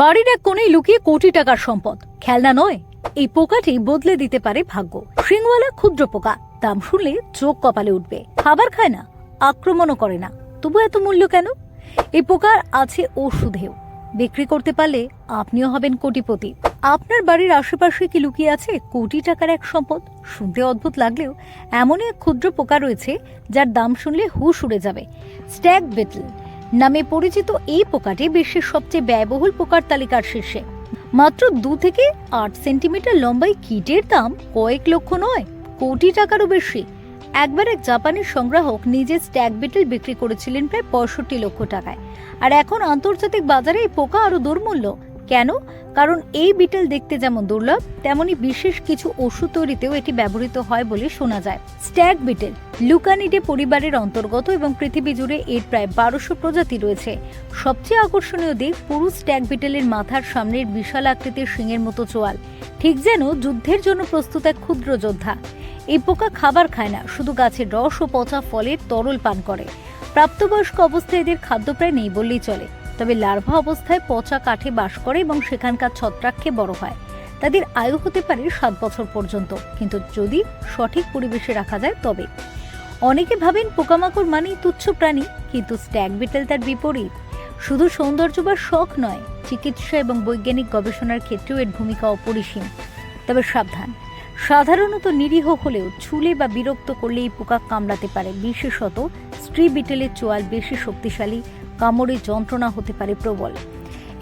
বাড়ির এক কোণেই লুকিয়ে কোটি টাকার সম্পদ। খেলনা নয়, এই পোকাটি বদলে দিতে পারে ভাগ্য। শিংওয়ালা ক্ষুদ্র পোকা, দাম শুনলে চোখ কপালে উঠবে। খাবার খায় না, আক্রমণও করে না। তবু এত মূল্য কেন? এই পোকার আছে ওষুধেও। বিক্রি করতে পারলে আপনিও হবেন কোটিপতি। আপনার বাড়ির আশেপাশে কি লুকিয়ে আছে কোটি টাকার এক সম্পদ? শুনতে অদ্ভুত লাগলেও এমনই এক ক্ষুদ্র পোকা রয়েছে যার দাম শুনলে হুশ উড়ে যাবে। স্ট্যাগ বেটল নামে পরিচিত এই পোকাটি বিশ্বের সবচেয়ে ব্যয়বহুল পোকার তালিকার শীর্ষে। মাত্র দু থেকে আট সেন্টিমিটার লম্বাই কিটের দাম কয়েক লক্ষ নয়, কোটি টাকারও বেশি। একবার এক জাপানি সংগ্রাহক নিজের স্ট্যাগ বিটেল বিক্রি করেছিলেন প্রায় পঁয়ষট্টি লক্ষ টাকায়। আর এখন আন্তর্জাতিক বাজারে এই পোকা আরও দুর্মূল্য। কেন? কারণ এই বিটেল দেখতে যেমন দুর্লভ, তেমনি বিশেষ কিছু ওষুধ তৈরিতেও এটি ব্যবহৃত হয় বলে শোনা যায়। স্ট্যাগ বিটেল, লুকানিডে পরিবারের অন্তর্গত এবং পৃথিবী জুড়ে এর প্রায় বারোশো প্রজাতি রয়েছে। সবচেয়ে আকর্ষণীয় দিক, পুরুষ স্ট্যাগ বিটেলের মাথার সামনের বিশাল আকৃতির শিঙের মতো চোয়াল। ঠিক যেন যুদ্ধের জন্য প্রস্তুত এক ক্ষুদ্র যোদ্ধা। এই পোকা খাবার খায় না, শুধু গাছের রস ও পচা ফলের তরল পান করে। প্রাপ্তবয়স্ক অবস্থায় এদের খাদ্য প্রায় নেই বললেই চলে। তবে লার্ভা অবস্থায় পচা কাঠে বাস করে এবং সেখানকার ছত্রাক্ষে বড় হয়। তাদের আয়ু হতে পারে সাত বছর পর্যন্ত। কিন্তু যদি সঠিক পরিবেশে রাখা যায়, তবে। অনেকে ভাবেন পোকামাকড় মানেই তুচ্ছ প্রাণী, কিন্তু স্ট্যাগ বিটেল তার বিপরীত। শুধু সৌন্দর্য বা শখ নয়, চিকিৎসা এবং বৈজ্ঞানিক গবেষণার ক্ষেত্রেও এর ভূমিকা অপরিসীম। তবে সাবধান। সাধারণত নিরীহ হলেও ছুলে বা বিরক্ত করলে এই পোকা কামড়াতে পারে। বিশেষত স্ত্রী বিটেলের চোয়াল বেশি শক্তিশালী কামড়ে যন্ত্রণা হতে পারে প্রবল।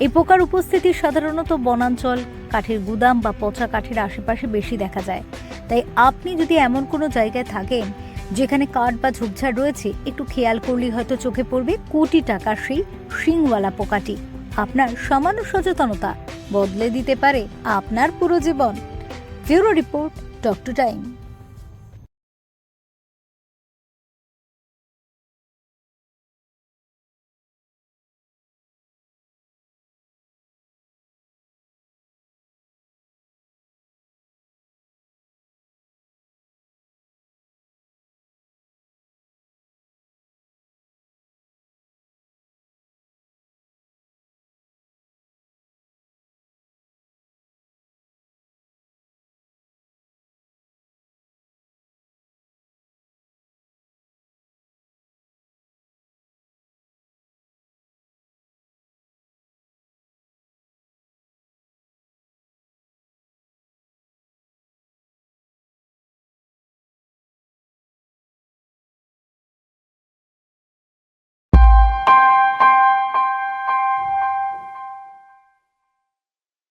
এই পোকার উপস্থিতি সাধারণত বনাঞ্চল, কাঠের গুদাম বা পচা কাঠের আশেপাশে বেশি দেখা যায়। তাই আপনি যদি এমন কোনো জায়গায় থাকেন, যেখানে কাঠ বা ঝোপঝাড় রয়েছে, একটু খেয়াল করলেই হয়তো চোখে পড়বে কোটি টাকার সেই শিংওয়ালা পোকাটি। আপনার সামান্য সচেতনতা বদলে দিতে পারে আপনার পুরো জীবন। Bureau report, doctor time.